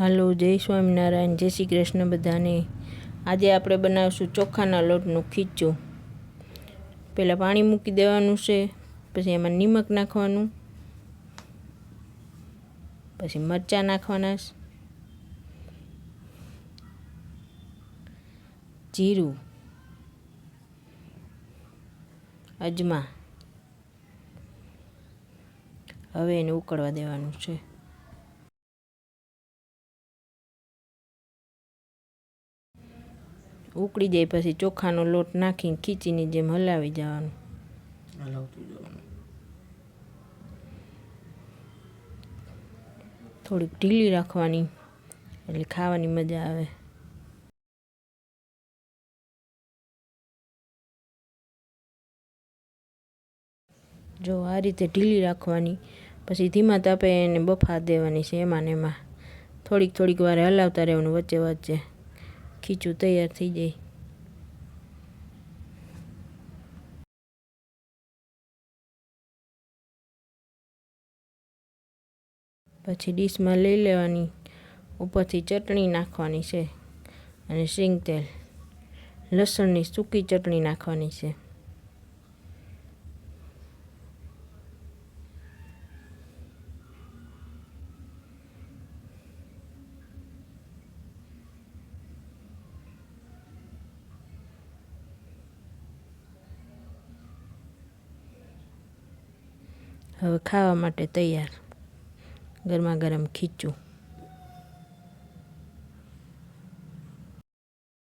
હાલો, જય સ્વામિનારાયણ, જય શ્રી કૃષ્ણ બધાને. આજે આપણે બનાવીશું ચોખાના લોટનું ખીચું. પહેલાં પાણી મૂકી દેવાનું છે, પછી એમાં નિમક નાખવાનું, પછી મરચાં નાખવાના જીરું, અજમા. હવે એને ઉકળવા દેવાનું છે. ઉકળી જાય પછી ચોખાનો લોટ નાખીને ખીચીની જેમ હલાવી જવાનું. હલાવતું જવાનું. થોડીક ઢીલી રાખવાની એટલે ખાવાની મજા આવે. જો આ રીતે ઢીલી રાખવાની પછી ધીમા તાપે એને બફા દેવાની છે એમાં ને એમાં. થોડીક થોડીક વાર હલાવતા રહેવાનું વચ્ચે વચ્ચે. ખીચું તૈયાર થઈ જાય પછી ડીશમાં લઈ લેવાની. ઉપરથી ચટણી નાખવાની છે અને સિંગ તેલ. લસણની સૂકી ચટણી નાખવાની છે. હવે ખાવા માટે તૈયાર. ગરમા ગરમ ખીચું.